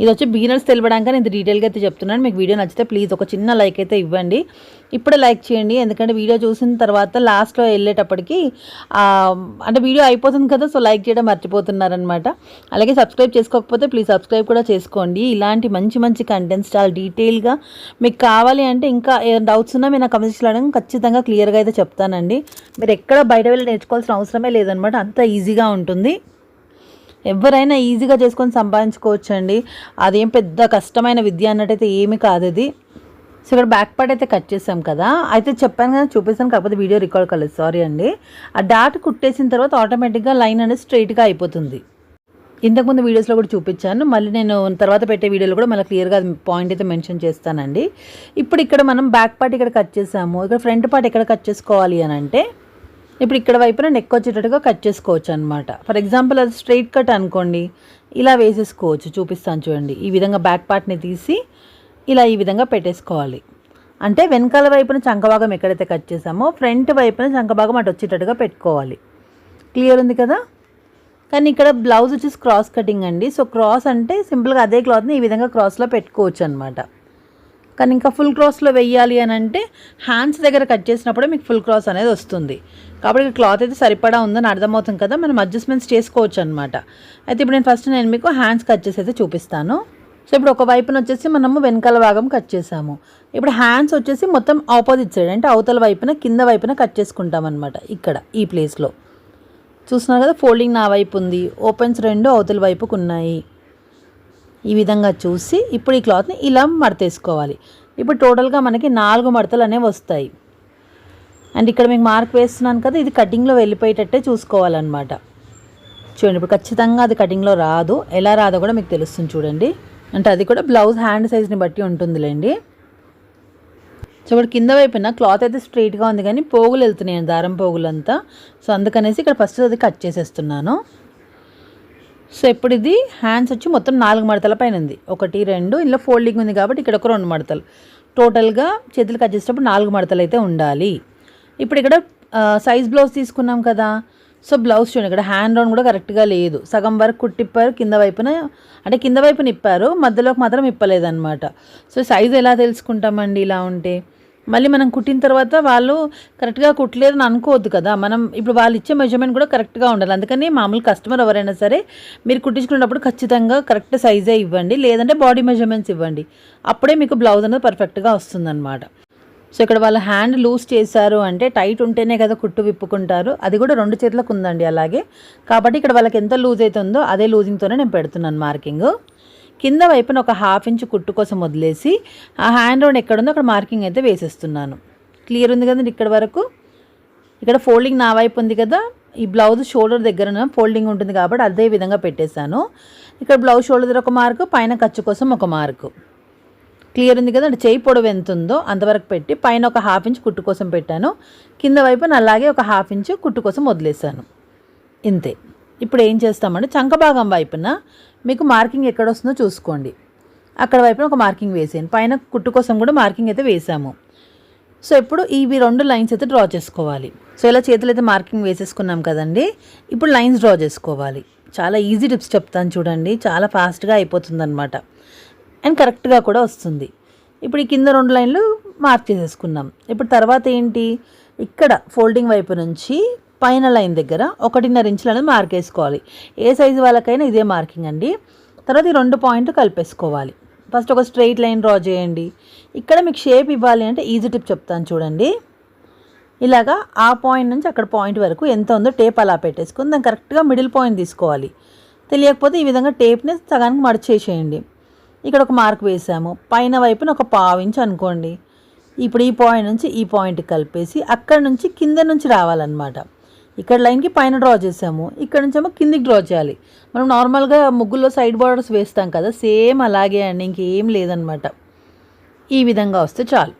ఇది వచ్చి బిగినర్స్ తెలియడానికి నేను డీటెయిల్గా అయితే చెప్తున్నాను. మీకు వీడియో నచ్చితే ప్లీజ్ ఒక చిన్న లైక్ అయితే ఇవ్వండి. ఇప్పుడే లైక్ చేయండి. ఎందుకంటే వీడియో చూసిన తర్వాత లాస్ట్లో వెళ్ళేటప్పటికి అంటే వీడియో అయిపోతుంది కదా సో లైక్ చేయడం మర్చిపోతున్నారనమాట అలాగే సబ్స్క్రైబ్ చేసుకోకపోతే ప్లీజ్ సబ్స్క్రైబ్ కూడా చేసుకోండి. ఇలాంటి మంచి మంచి కంటెంట్స్ చాలా డీటెయిల్గా మీకు కావాలి అంటే ఇంకా ఏదైనా డౌట్స్ ఉన్నా మీరు నా కమెంట్స్లో ఖచ్చితంగా క్లియర్గా అయితే చెప్తానండి. మీరు ఎక్కడ బయట వెళ్ళి నేర్చుకోవాల్సిన అవసరమే లేదనమాట అంత ఈజీగా ఉంటుంది. ఎవరైనా ఈజీగా చేసుకొని సంపాదించుకోవచ్చు అండి అదేం పెద్ద కష్టమైన విద్య అన్నట్టయితే ఏమీ కాదు అది సో ఇక్కడ బ్యాక్ పార్ట్ అయితే కట్ చేసాం కదా. అయితే చెప్పాను కదా చూపిస్తాను కాకపోతే వీడియో రికార్డ్ కాలేదు. సారీ అండి. ఆ డాట్ కుట్టేసిన తర్వాత ఆటోమేటిక్గా లైన్ అనేది స్ట్రైట్గా అయిపోతుంది. ఇంతకుముందు వీడియోస్లో కూడా చూపించాను. మళ్ళీ నేను తర్వాత పెట్టే వీడియోలో కూడా మళ్ళీ క్లియర్గా పాయింట్ అయితే మెన్షన్ చేస్తానండి. ఇప్పుడు ఇక్కడ మనం బ్యాక్ పార్ట్ ఇక్కడ కట్ చేసాము. ఇక్కడ ఫ్రంట్ పార్ట్ ఎక్కడ కట్ చేసుకోవాలి అని అంటే ఇప్పుడు ఇక్కడ వైపున నెక్ వచ్చేటట్టుగా కట్ చేసుకోవచ్చు అనమాట ఫర్ ఎగ్జాంపుల్ అది స్ట్రైట్ కట్ అనుకోండి ఇలా వేసేసుకోవచ్చు చూపిస్తాను చూడండి. ఈ విధంగా బ్యాక్ పార్ట్ని తీసి ఇలా ఈ విధంగా పెట్టేసుకోవాలి. అంటే వెనకాల వైపున చంకభాగం ఎక్కడైతే కట్ చేసామో ఫ్రంట్ వైపున చంకభాగం అటు వచ్చేటట్టుగా పెట్టుకోవాలి. క్లియర్ ఉంది కదా? కానీ ఇక్కడ బ్లౌజ్ వచ్చేసి క్రాస్ కటింగ్ అండి. సో క్రాస్ అంటే సింపుల్గా అదే క్లాత్ని ఈ విధంగా క్రాస్లో పెట్టుకోవచ్చు అనమాట కానీ ఇంకా ఫుల్ క్రాస్లో వెయ్యాలి అని అంటే హ్యాండ్స్ దగ్గర కట్ చేసినప్పుడే మీకు ఫుల్ క్రాస్ అనేది వస్తుంది. కాబట్టి క్లాత్ అయితే సరిపడా ఉందని అర్థమవుతుంది కదా మనం అడ్జస్ట్మెంట్స్ చేసుకోవచ్చు అనమాట అయితే ఇప్పుడు నేను ఫస్ట్ నేను మీకు హ్యాండ్స్ కట్ చేసి అయితే చూపిస్తాను. సో ఇప్పుడు ఒక వైపున వచ్చేసి మనము వెనకాల భాగం కట్ చేసాము. ఇప్పుడు హ్యాండ్స్ వచ్చేసి మొత్తం ఆపోజిట్ సైడ్ అంటే అవతల వైపున కింద వైపున కట్ చేసుకుంటాం అనమాట ఇక్కడ ఈ ప్లేస్లో చూస్తున్నారు కదా ఫోల్డింగ్ నా వైపు ఉంది ఓపెన్స్ రెండు అవతల వైపుకు ఉన్నాయి. ఈ విధంగా చూసి ఇప్పుడు ఈ క్లాత్ని ఇలా మడతేసుకోవాలి. ఇప్పుడు టోటల్గా మనకి నాలుగు మడతలు అనేవి వస్తాయి. అండ్ ఇక్కడ మీకు మార్క్ వేస్తున్నాను కదా ఇది కటింగ్లో వెళ్ళిపోయేటట్టే చూసుకోవాలన్నమాట. చూడండి ఇప్పుడు ఖచ్చితంగా అది కటింగ్లో రాదు. ఎలా రాదో కూడా మీకు తెలుస్తుంది చూడండి. అంటే అది కూడా బ్లౌజ్ హ్యాండ్ సైజ్ని బట్టి ఉంటుందిలేండి. సో ఇప్పుడు కింద వైపున క్లాత్ అయితే స్ట్రైట్గా ఉంది కానీ పోగులు వెళ్తున్నాయి దారం పోగులంతా. సో అందుకనేసి ఇక్కడ ఫస్ట్ అది కట్ చేసేస్తున్నాను. సో ఇప్పుడు ఇది హ్యాండ్స్ వచ్చి మొత్తం నాలుగు మడతల పైన ఉంది. ఒకటి రెండు ఇలా ఫోల్డింగ్ ఉంది కాబట్టి ఇక్కడ ఒక రెండు మడతలు. టోటల్గా చేతులు కట్ చేసేటప్పుడు నాలుగు మడతలు అయితే ఉండాలి. ఇప్పుడు ఇక్కడ సైజ్ బ్లౌజ్ తీసుకున్నాం కదా. సో బ్లౌజ్ చూడండి ఇక్కడ హ్యాండ్ రౌండ్ కూడా కరెక్ట్గా లేదు. సగం వరకు కుట్టిప్పారు కింద వైపున అంటే కింద వైపున ఇప్పారు మధ్యలోకి మాత్రం ఇప్పలేదన్నమాట. సో సైజ్ ఎలా తెలుసుకుంటామండి ఇలా ఉంటే? మళ్ళీ మనం కుట్టిన తర్వాత వాళ్ళు కరెక్ట్గా కుట్టలేదని అనుకోవద్దు కదా. మనం ఇప్పుడు వాళ్ళు ఇచ్చే మెజర్మెంట్ కూడా కరెక్ట్గా ఉండాలి. అందుకని మామూలు కస్టమర్ ఎవరైనా సరే మీరు కుట్టించుకునేటప్పుడు ఖచ్చితంగా కరెక్ట్ సైజే ఇవ్వండి. లేదంటే బాడీ మెజర్మెంట్స్ ఇవ్వండి. అప్పుడే మీకు బ్లౌజ్ అనేది పర్ఫెక్ట్గా వస్తుందన్నమాట. సో ఇక్కడ వాళ్ళు హ్యాండ్ లూజ్ చేశారు అంటే టైట్ ఉంటేనే కదా కుట్టు విప్పుకుంటారు. అది కూడా రెండు చేతులకు ఉందండి అలాగే. కాబట్టి ఇక్కడ వాళ్ళకి ఎంత లూజ్ అవుతుందో అదే లూజింగ్తోనే నేను పెడుతున్నాను మార్కింగ్ కింద వైపున ఒక హాఫ్ ఇంచ్ కుట్టు కోసం వదిలేసి ఆ హ్యాండ్ రౌండ్ ఎక్కడుందో అక్కడ మార్కింగ్ అయితే వేసేస్తున్నాను. క్లియర్ ఉంది కదండి ఇక్కడ వరకు? ఇక్కడ ఫోల్డింగ్ నా వైపు ఉంది కదా? ఈ బ్లౌజ్ షోల్డర్ దగ్గర ఫోల్డింగ్ ఉంటుంది కాబట్టి అదే విధంగా పెట్టేశాను. ఇక్కడ బ్లౌజ్ షోల్డర్ దగ్గర ఒక మార్కు పైన ఖర్చు కోసం ఒక మార్కు క్లియర్ ఉంది కదా అంటే చేయి పొడవు ఎంత ఉందో అంతవరకు పెట్టి పైన ఒక హాఫ్ ఇంచ్ కుట్టు కోసం పెట్టాను. కింద వైపున అలాగే ఒక హాఫ్ ఇంచ్ కుట్టు కోసం వదిలేసాను. ఇంతే. ఇప్పుడు ఏం చేస్తామంటే చంక భాగం వైపున మీకు మార్కింగ్ ఎక్కడ వస్తుందో చూసుకోండి. అక్కడ వైపున ఒక మార్కింగ్ వేసాను పైన కుట్టు కోసం కూడా మార్కింగ్ అయితే వేసాము. సో ఇప్పుడు ఇవి రెండు లైన్స్ అయితే డ్రా చేసుకోవాలి. సో ఇలా చేతులు అయితే మార్కింగ్ వేసేసుకున్నాం కదండి. ఇప్పుడు లైన్స్ డ్రా చేసుకోవాలి. చాలా ఈజీ టిప్స్ చెప్తాను చూడండి. చాలా ఫాస్ట్గా అయిపోతుంది అనమాట అండ్ కరెక్ట్గా కూడా వస్తుంది. ఇప్పుడు ఈ కింద రెండు లైన్లు మార్క్ చేసేసుకున్నాం. ఇప్పుడు తర్వాత ఏంటి? ఇక్కడ ఫోల్డింగ్ వైపు నుంచి పైన లైన్ దగ్గర ఒకటిన్నర ఇంచులు అనేది మార్క్ వేసుకోవాలి ఏ సైజు వాళ్ళకైనా ఇదే మార్కింగ్ అండి. తర్వాత ఈ రెండు పాయింట్లు కలిపేసుకోవాలి. ఫస్ట్ ఒక స్ట్రైట్ లైన్ డ్రా చేయండి. ఇక్కడ మీకు షేప్ ఇవ్వాలి అంటే ఈజీ టిప్ చెప్తాను చూడండి. ఇలాగా ఆ పాయింట్ నుంచి అక్కడ పాయింట్ వరకు ఎంత ఉందో టేప్ అలా పెట్టేసుకుని దాన్ని కరెక్ట్గా మిడిల్ పాయింట్ తీసుకోవాలి. తెలియకపోతే ఈ విధంగా టేప్ని సగానికి మడిచేసేయండి. ఇక్కడ ఒక మార్క్ వేసాము. పైన వైపున ఒక పావు అనుకోండి. ఇప్పుడు ఈ పాయింట్ నుంచి ఈ పాయింట్ కలిపేసి అక్కడ నుంచి కింద నుంచి రావాలన్నమాట. ఇక్కడ లైన్కి పైన డ్రా చేసాము. ఇక్కడ నుంచి ఏమో కిందికి డ్రా చేయాలి. మనం నార్మల్గా ముగ్గుల్లో సైడ్ బార్డర్స్ వేస్తాం కదా సేమ్ అలాగే అండి ఇంకేం లేదనమాట ఈ విధంగా వస్తే చాలు.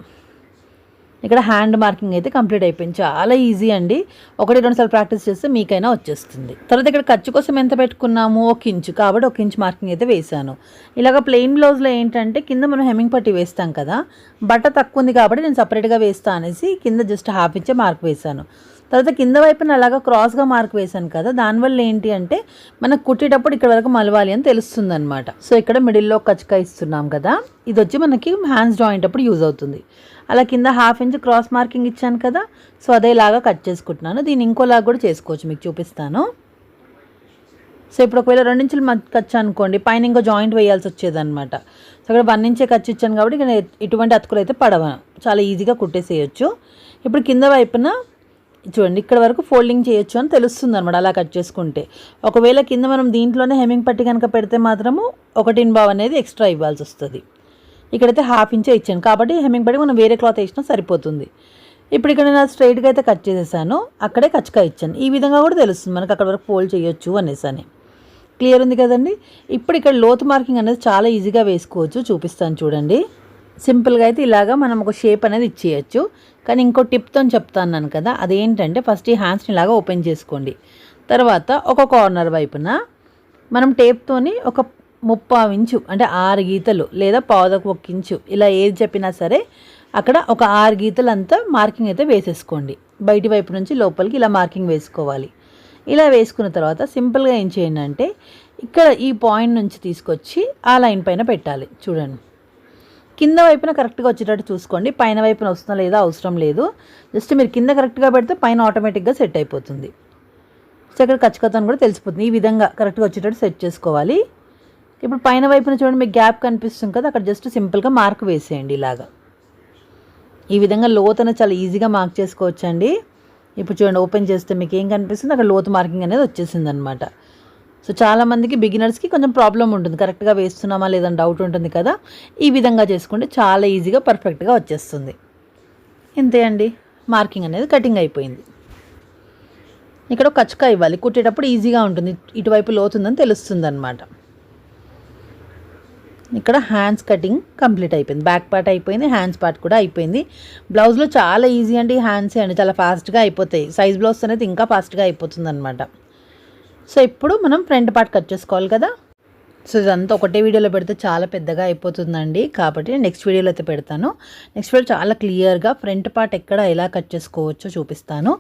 ఇక్కడ హ్యాండ్ మార్కింగ్ అయితే కంప్లీట్ అయిపోయింది. చాలా ఈజీ అండి. ఒకటి రెండు సార్లు ప్రాక్టీస్ చేస్తే మీకైనా వచ్చేస్తుంది. తర్వాత ఇక్కడ ఖర్చు కోసం ఎంత పెట్టుకున్నాము? ఒక ఇంచు కాబట్టి ఒక ఇంచు మార్కింగ్ అయితే వేసాను ఇలాగ ప్లెయిన్ బ్లౌజ్లో ఏంటంటే కింద మనం హెమ్మింగ్ పట్టి వేస్తాం కదా బట్ట తక్కువ ఉంది కాబట్టి నేను సపరేట్గా వేస్తా అనేసి కింద జస్ట్ హాఫ్ ఇంచే మార్క్ వేసాను తర్వాత కింద వైపున అలాగా క్రాస్గా మార్క్ వేసాను కదా దానివల్ల ఏంటి అంటే మనకు కుట్టేటప్పుడు ఇక్కడ వరకు మలవాలి అని తెలుస్తుంది అనమాట సో ఇక్కడ మిడిల్లో కచ్చక ఇస్తున్నాం కదా ఇది వచ్చి మనకి హ్యాండ్స్ జాయింట్ అప్పుడు యూజ్ అవుతుంది. అలా కింద హాఫ్ ఇంచ్ క్రాస్ మార్కింగ్ ఇచ్చాను కదా సో అదేలాగా కట్ చేసుకుంటున్నాను. దీన్ని ఇంకోలాగా కూడా చేసుకోవచ్చు మీకు చూపిస్తాను. సో ఇప్పుడు ఒకవేళ రెండు ఇంచులు ఖర్చు అనుకోండి పైన ఇంకో జాయింట్ వేయాల్సి వచ్చేదన్నమాట. సో ఇక్కడ వన్ ఇంచే ఖర్చు ఇచ్చాను కాబట్టి ఇక్కడ ఇటువంటి అతుకులు అయితే పడవ చాలా ఈజీగా కుట్టేసేయచ్చు. ఇప్పుడు కింద వైపున చూడండి ఇక్కడ వరకు ఫోల్డింగ్ చేయొచ్చు అని తెలుస్తుంది అనమాట అలా కట్ చేసుకుంటే. ఒకవేళ కింద మనం దీంట్లోనే హెమ్మింగ్ పట్టి కనుక పెడితే మాత్రము ఒకటి బావ్ అనేది ఎక్స్ట్రా ఇవ్వాల్సి వస్తుంది. ఇక్కడైతే హాఫ్ ఇంచే ఇచ్చాను. కాబట్టి హెమ్మింగ్ పడి మనం వేరే క్లాత్ వేసినా సరిపోతుంది. ఇప్పుడు ఇక్కడ నేను స్ట్రైట్గా అయితే కట్ చేసేసాను. అక్కడే కచ్చకా ఇచ్చాను. ఈ విధంగా కూడా తెలుస్తుంది. మనకు అక్కడ వరకు ఫోల్డ్ చేయొచ్చు అనేసి అని క్లియర్ ఉంది కదండి? ఇప్పుడు ఇక్కడ లోతు మార్కింగ్ అనేది చాలా ఈజీగా వేసుకోవచ్చు. చూపిస్తాను చూడండి. సింపుల్గా అయితే ఇలాగా మనం ఒక షేప్ అనేది ఇచ్చేయచ్చు. కానీ ఇంకో టిప్తో చెప్తాను కదా. అదేంటంటే ఫస్ట్ ఈ హ్యాండ్స్ని ఇలాగా ఓపెన్ చేసుకోండి. తర్వాత ఒక కార్నర్ వైపున మనం టేప్తోని ఒక ముప్పావు ఇంచు అంటే ఆరు గీతలు లేదా పావుదకు ఒక ఇంచు. ఇలా ఏది చెప్పినా సరే అక్కడ ఒక ఆరు గీతలు అంతా మార్కింగ్ అయితే వేసేసుకోండి. బయటి వైపు నుంచి లోపలికి ఇలా మార్కింగ్ వేసుకోవాలి. ఇలా వేసుకున్న తర్వాత సింపుల్గా ఏం చేయండి అంటే ఇక్కడ ఈ పాయింట్ నుంచి తీసుకొచ్చి ఆ లైన్ పైన పెట్టాలి. చూడండి. కింద వైపున కరెక్ట్గా వచ్చేటట్టు చూసుకోండి. పైన వైపున వస్తుందో లేదో అవసరం లేదు. జస్ట్ మీరు కింద కరెక్ట్గా పెడితే పైన ఆటోమేటిక్గా సెట్ అయిపోతుంది. సో ఇక్కడ ఖచ్చితంగా కూడా తెలిసిపోతుంది. ఈ విధంగా కరెక్ట్గా వచ్చేటట్టు సెట్ చేసుకోవాలి. ఇప్పుడు పైన వైపున చూడండి మీకు గ్యాప్ కనిపిస్తుంది కదా అక్కడ జస్ట్ సింపుల్గా మార్క్ వేసేయండి ఇలాగా. ఈ విధంగా లోతన చాలా ఈజీగా మార్క్ చేసుకోవచ్చండి. ఇప్పుడు చూడండి ఓపెన్ చేస్తే మీకు ఏం కనిపిస్తుంది? అక్కడ లోతు మార్కింగ్ అనేది వచ్చేసింది అనమాట సో చాలామందికి బిగినర్స్కి కొంచెం ప్రాబ్లం ఉంటుంది. కరెక్ట్గా వేస్తున్నామా లేదని డౌట్ ఉంటుంది కదా. ఈ విధంగా చేసుకుంటే చాలా ఈజీగా పర్ఫెక్ట్గా వచ్చేస్తుంది. ఇంతే అండి. మార్కింగ్ అనేది కటింగ్ అయిపోయింది. ఇక్కడ కచ్చక ఇవ్వాలి. కుట్టేటప్పుడు ఈజీగా ఉంటుంది. ఇటువైపు లోతుందని తెలుస్తుంది అనమాట ఇక్కడ హ్యాండ్స్ కటింగ్ కంప్లీట్ అయిపోయింది. బ్యాక్ పార్ట్ అయిపోయింది హ్యాండ్స్ పార్ట్ కూడా అయిపోయింది. బ్లౌజ్లో చాలా ఈజీ అండి హ్యాండ్సే అండి. చాలా ఫాస్ట్గా అయిపోతాయి. సైజ్ బ్లౌజ్ అనేది ఇంకా ఫాస్ట్గా అయిపోతుంది అనమాట సో ఇప్పుడు మనం ఫ్రంట్ పార్ట్ కట్ చేసుకోవాలి కదా? సో ఇదంతా ఒకటే వీడియోలో పెడితే చాలా పెద్దగా అయిపోతుందండి. కాబట్టి నెక్స్ట్ వీడియోలో అయితే పెడతాను. నెక్స్ట్ వీడియో చాలా క్లియర్గా ఫ్రంట్ పార్ట్ ఎక్కడ ఎలా కట్ చేసుకోవచ్చో చూపిస్తాను.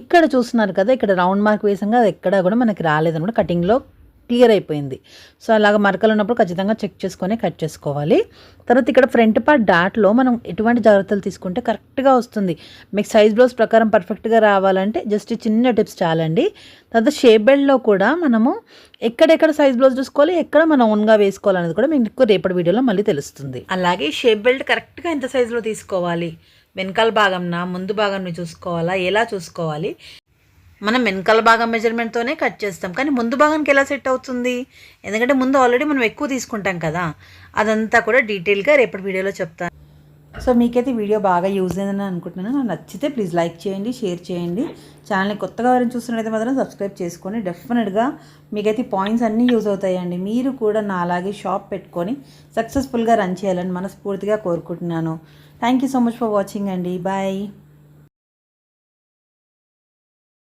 ఇక్కడ చూస్తున్నారు కదా ఇక్కడ రౌండ్ మార్క్ వేసాం కదా ఎక్కడ కూడా మనకి రాలేదన్నమాట కటింగ్లో క్లియర్ అయిపోయింది. సో అలాగ మరకలు ఉన్నప్పుడు ఖచ్చితంగా చెక్ చేసుకొని కట్ చేసుకోవాలి. తర్వాత ఇక్కడ ఫ్రంట్ పార్ట్ డాట్లో మనం ఎటువంటి జాగ్రత్తలు తీసుకుంటే కరెక్ట్గా వస్తుంది. మీకు సైజ్ బ్లౌజ్ ప్రకారం పర్ఫెక్ట్గా రావాలంటే జస్ట్ చిన్న టిప్స్ చాలండి. తర్వాత షేప్ బెల్ట్లో కూడా మనము ఎక్కడెక్కడ సైజ్ బ్లౌజ్ చూసుకోవాలి ఎక్కడ మనం ఓన్గా వేసుకోవాలనేది కూడా మీకు రేపటి వీడియోలో మళ్ళీ తెలుస్తుంది. అలాగే షేప్ బెల్ట్ కరెక్ట్గా ఎంత సైజులో తీసుకోవాలి? వెనకాల భాగంన? ముందు భాగంని చూసుకోవాలా? ఎలా చూసుకోవాలి? మనం వెనకాల భాగం మెజర్మెంట్తోనే కట్ చేస్తాం. కానీ ముందు భాగానికి ఎలా సెట్ అవుతుంది? ఎందుకంటే ముందు ఆల్రెడీ మనం ఎక్కువ తీసుకుంటాం కదా. అదంతా కూడా డీటెయిల్గా రేపటి వీడియోలో చెప్తాను. సో మీకైతే వీడియో బాగా యూజ్ అయిందని అనుకుంటున్నాను. నచ్చితే ప్లీజ్ లైక్ చేయండి షేర్ చేయండి. ఛానల్ని కొత్తగా ఎవరైనా చూస్తున్నట్టయితే మాత్రం సబ్స్క్రైబ్ చేసుకొని డెఫినెట్గా మీకైతే పాయింట్స్ అన్నీ యూజ్ అవుతాయండి. మీరు కూడా నా అలాగే షాప్ పెట్టుకొని సక్సెస్ఫుల్గా రన్ చేయాలని మనస్ఫూర్తిగా కోరుకుంటున్నాను. Thank you so much for watching అండి. బాయ్